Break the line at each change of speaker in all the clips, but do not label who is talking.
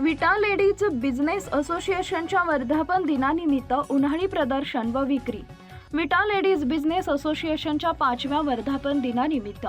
विटा ladies business असोसिएशनच्या वर्धापन दिनानिमित्त उन्हाळी प्रदर्शन व विक्री. विटा लेडीज बिझनेस असोसिएशनच्या पाचव्या वर्धापन दिनानिमित्त.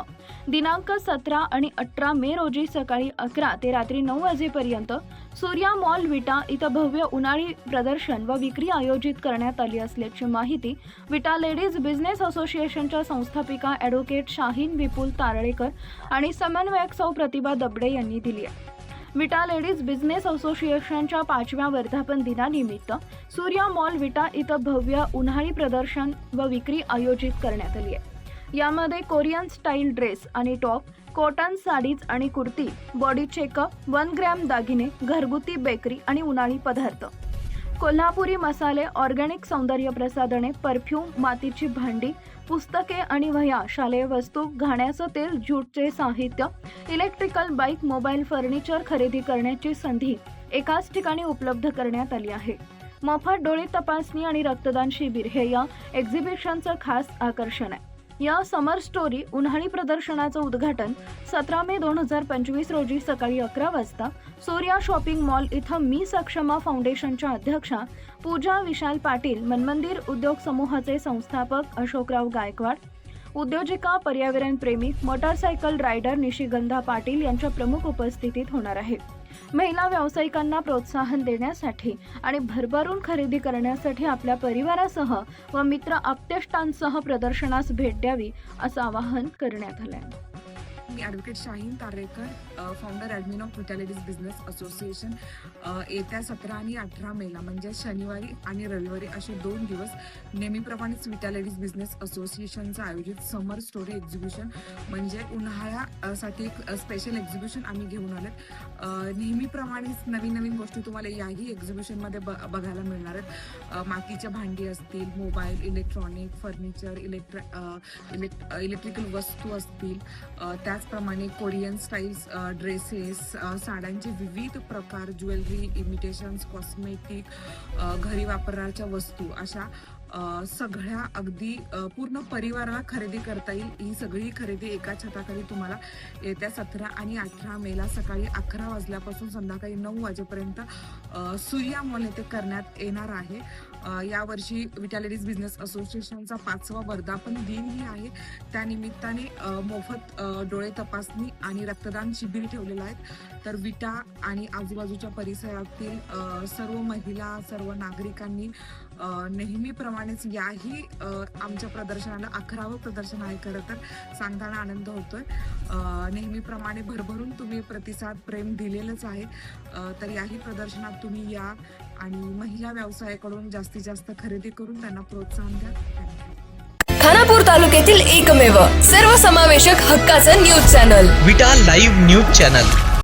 दिनांक सतरा आणि अठरा मे रोजी सकाळी अकरा ते रात्री नऊ वाजेपर्यंत सूर्या मॉल विटा इथं भव्य उन्हाळी प्रदर्शन व विक्री आयोजित करण्यात आली असल्याची माहिती विटा लेडीज बिझनेस असोसिएशनच्या संस्थापिका ॲडव्होकेट शाहीन विपुल तारळेकर आणि समन्वयक सौ प्रतिभा दबडे यांनी दिली आहे. विटा लेडीज बिझनेस असोसिएशनच्या पाचव्या वर्धापन दिनानिमित्त सूर्या मॉल विटा इथं भव्य उन्हाळी प्रदर्शन व विक्री आयोजित करण्यात आली आहे. यामध्ये कोरियन स्टाईल ड्रेस आणि टॉप कॉटन साडीज आणि kurti body checkup one gram दागिने घरगुती बेकरी आणि उन्हाळी पदार्थ. कोल्हापुरी मसाले ऑर्गॅनिक सौंदर्य प्रसाधने परफ्यूम मातीची भांडी पुस्तके आणि वह्या शालेय वस्तू घाण्याचं तेल ज्यूटचे साहित्य इलेक्ट्रिकल बाईक मोबाईल फर्निचर खरेदी करण्याची संधी एकाच ठिकाणी उपलब्ध करण्यात आली आहे. मोफत डोळे तपासणी आणि रक्तदान शिबिर हे या एक्झिबिशनचं खास आकर्षण आहे. या समर स्टोरी उन्हाळी प्रदर्शनाचं उद्घाटन सतरा मे दोन हजार पंचवीस रोजी सकाळी अकरा वाजता सूर्या शॉपिंग मॉल इथं मी सक्षमा फाउंडेशनच्या अध्यक्षा पूजा विशाल पाटील मनमंदिर उद्योग समूहाचे संस्थापक अशोकराव गायकवाड उद्योजिका पर्यावरण प्रेमी मोटारसायकल रायडर निशिगंधा पाटील यांच्या प्रमुख उपस्थितीत होणार आहे. महिला व्यावसायिकांना प्रोत्साहन देण्यासाठी आणि भरभरून खरेदी करण्यासाठी आपल्या परिवारासह व मित्र आप्तेष्टांसह प्रदर्शनास भेट द्यावी असं आवाहन करण्यात आलं आहे
मी advocate Shaheen Tarekar founder admin of Vitalities business association येत्या सतरा आणि अठरा मेला म्हणजे शनिवारी आणि रविवारी असे दोन दिवस नेहमीप्रमाणेच विटॅलिटीज बिझनेस असोसिएशनचं आयोजित समर स्टोरी एक्झिबिशन म्हणजे उन्हाळ्यासाठी एक स्पेशल एक्झिबिशन आम्ही घेऊन आलेत नेहमीप्रमाणेच नवीन नवीन गोष्टी तुम्हाला याही एक्झिबिशनमध्ये ब बघायला मिळणार आहेत. मातीच्या भांडी असतील मोबाईल इलेक्ट्रॉनिक फर्निचर इलेक्ट्र इलेक्ट इलेक्ट्रिकल वस्तू असतील त्या त्याचप्रमाणे कोरियन स्टाईल्स ड्रेसेस साड्यांचे विविध प्रकार ज्वेलरी इमिटेशन्स कॉस्मेटिक घरी वापरण्याच्या वस्तू अशा सगळ्या अगदी पूर्ण परिवाराला खरेदी करता येईल. ही सगळी खरेदी एका छताखाली तुम्हाला येत्या सतरा आणि अठरा मेला सकाळी अकरा वाजल्यापासून संध्याकाळी नऊ वाजेपर्यंत सूर्या मॉल येथे करण्यात येणार आहे. यावर्षी विटॅलिटीज बिझनेस असोसिएशनचा पाचवा वर्धापन दिनही आहे. त्यानिमित्ताने मोफत डोळे तपासणी आणि रक्तदान शिबिर ठेवलेलं आहे. तर विटा आणि आजूबाजूच्या परिसरातील सर्व महिला सर्व नागरिकांनी नेहमीप्रमाणेच याही आमच्या प्रदर्शनाला अकरावं प्रदर्शन आहे खरं तर. सांगताना आनंद होतोय. नेहमीप्रमाणे भरभरून तुम्ही प्रतिसाद प्रेम दिलेलंच आहे. तर याही प्रदर्शनात तुम्ही या आणि महिला व्यवसायाकडून जास्तीत जास्त खरेदी करून त्यांना प्रोत्साहन द्या.
खानापूर तालुक्यातील एकमेव सर्वसमावेशक हक्काचं news channel.
Vita live news channel.